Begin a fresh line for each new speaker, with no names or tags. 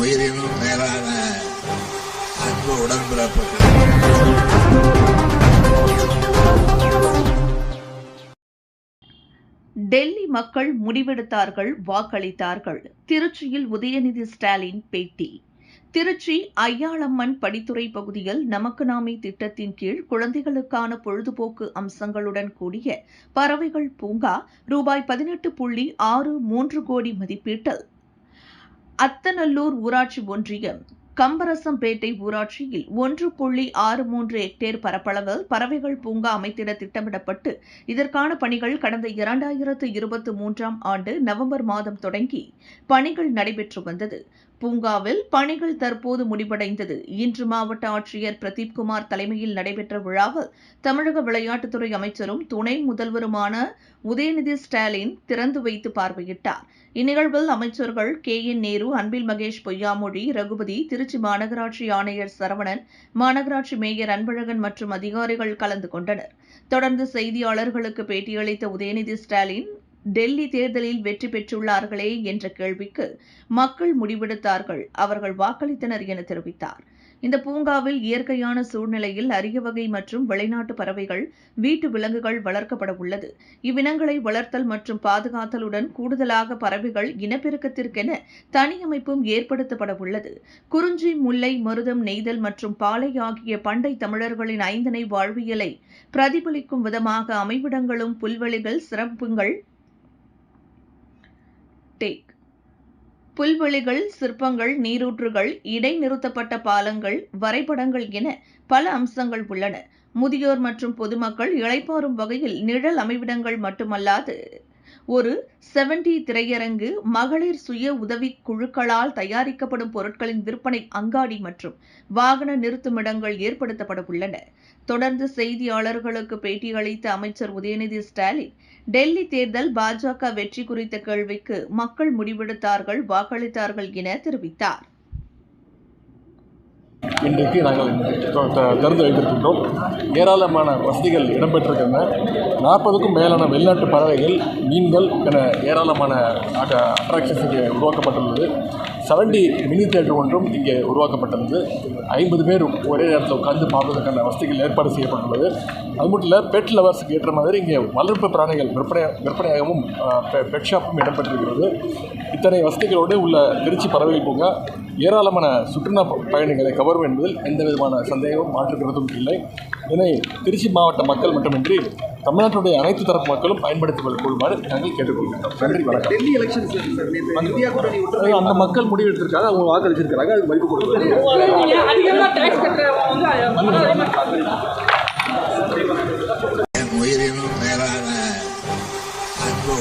உயிரினும் மேலான அன்பு உடன்பிறப்பு
டெல்லி மக்கள் முடிவெடுத்தார்கள் வாக்களித்தார்கள். திருச்சியில் உதயநிதி ஸ்டாலின் பேட்டி. திருச்சி ஐயாளம்மன் படித்துறை பகுதியில் நமக்கு நாமே திட்டத்தின் கீழ் குழந்தைகளுக்கான பொழுதுபோக்கு அம்சங்களுடன் கூடிய பறவைகள் பூங்கா ரூபாய் பதினெட்டு புள்ளி ஆறு மூன்று கோடி மதிப்பீட்டில் அத்தநல்லூர் ஊராட்சி ஒன்றியம் கம்பரசம்பேட்டை ஊராட்சியில் ஒன்று புள்ளி ஆறு மூன்று ஹெக்டேர் பரப்பளவில் பறவைகள் பூங்கா அமைத்திட திட்டமிடப்பட்டு இதற்கான பணிகள் கடந்த இரண்டாயிரத்து இருபத்தி மூன்றாம் ஆண்டு நவம்பர் மாதம் தொடங்கி பணிகள் நடைபெற்று வந்தது. பூங்காவில் பணிகள் தற்போது முடிவடைந்தது. இன்று மாவட்ட ஆட்சியர் பிரதீப் குமார் தலைமையில் நடைபெற்ற விழாவில் தமிழக விளையாட்டுத்துறை அமைச்சரும் துணை முதல்வருமான உதயநிதி ஸ்டாலின் திறந்து வைத்து பார்வையிட்டார். இந்நிகழ்வில் அமைச்சர்கள் கே. என். நேரு அன்பில் மகேஷ் பொய்யாமொழி ரகுபதி திருச்சி மாநகராட்சி ஆணையர் சரவணன் மாநகராட்சி மேயர் அன்பழகன் மற்றும் அதிகாரிகள் கலந்து கொண்டனர். தொடர்ந்து செய்தியாளர்களுக்கு பேட்டியளித்த உதயநிதி ஸ்டாலின் டெல்லி தேர்தலில் வெற்றி பெற்றுள்ளார்களே என்ற கேள்விக்கு மக்கள் முடிவெடுத்தார்கள். அவர்கள் வாக்களித்தனர் என தெரிவித்தார். இந்த பூங்காவில் இயற்கையான சூழ்நிலையில் அரிய வகை மற்றும் வெளிநாட்டு பறவைகள் வீட்டு விலங்குகள் வளர்க்கப்பட உள்ளது. இவ்வினங்களை வளர்த்தல் மற்றும் பாதுகாத்தலுடன் கூடுதலாக பறவைகள் இனப்பெருக்கத்திற்கென தனி அமைப்பும் ஏற்படுத்தப்பட உள்ளது. குறிஞ்சி முல்லை மருதம் நெய்தல் மற்றும் பாலை ஆகிய பண்டை தமிழர்களின் ஐந்தனை வாழ்வியலை பிரதிபலிக்கும் விதமாக அமைவிடங்களும் புல்வெளிகள் சிறப்புங்கள் டேக் புல்வெளிகள் சிற்பங்கள் நீரூற்றுகள் இடைநிறுத்தப்பட்ட பாலங்கள் வரைபடங்கள் என பல அம்சங்கள் உள்ளன. முதியோர் மற்றும் பொதுமக்கள் இளைப்பாறும் வகையில் நிழல் அமைவிடங்கள் மட்டுமல்லாது ஒரு செவன்டி திரையரங்கு மகளிர் சுய உதவிக் குழுக்களால் தயாரிக்கப்படும் பொருட்களின் விற்பனை அங்காடி மற்றும் வாகன நிறுத்துமிடங்கள் ஏற்படுத்தப்பட உள்ளன. தொடர்ந்து செய்தியாளர்களுக்கு பேட்டியளித்த அமைச்சர் உதயநிதி ஸ்டாலின் டெல்லி தேர்தல் பாஜக வெற்றி குறித்த கேள்விக்கு மக்கள் முடிவெடுத்தார்கள் வாக்களித்தார்கள் என தெரிவித்தார்.
இன்றைக்கு நாங்கள் திறந்து வைத்திருக்கின்றோம் ஏராளமான வசதிகள் இடம்பெற்றிருக்கின்றன. நாற்பதுக்கும் மேலான வெளிநாட்டு பறவைகள் மீன்கள் என ஏராளமான அட்ராக்ஷன்ஸ் இங்கே உருவாக்கப்பட்டுள்ளது. செவன்டி மினி தேட்டர் ஒன்றும் இங்கே உருவாக்கப்பட்டுள்ளது. ஐம்பது பேர் ஒரே நேரத்தில் உட்கார்ந்து பார்ப்பதற்கான வசதிகள் ஏற்பாடு செய்யப்பட்டுள்ளது. அது மட்டும் இல்லை பெட் லவர்ஸுக்கு ஏற்ற மாதிரி இங்கே வளர்ப்பு பிராணிகள் விற்பனை விற்பனையாகவும் பெட் ஷாப்பும் இடம்பெற்றிருக்கிறது. இத்தனை வசதிகளோடு உள்ள திருச்சி பறவைகள் பூங்கா ஏராளமான சுற்றுலா பயணிகளை கவர் கவரும் என்பதில் எந்த விதமான சந்தேகமும் மாற்று கருத்தும் இல்லை. இதனை திருச்சி மாவட்ட மக்கள் மட்டுமின்றி தமிழ்நாட்டுடைய அனைத்து தரப்பு மக்களும் பயன்படுத்திக் கொள்ளுமாறு நாங்கள் கேட்டுக்கொள்கிறோம் நன்றி வணக்கம்.
டெல்லி
அதாவது அந்த மக்கள் முடிவு எடுத்திருக்காங்க அவங்க மதிப்பு
வந்து அதை பார்க்கணும்
என் உயிரினும் மேலான அன்பு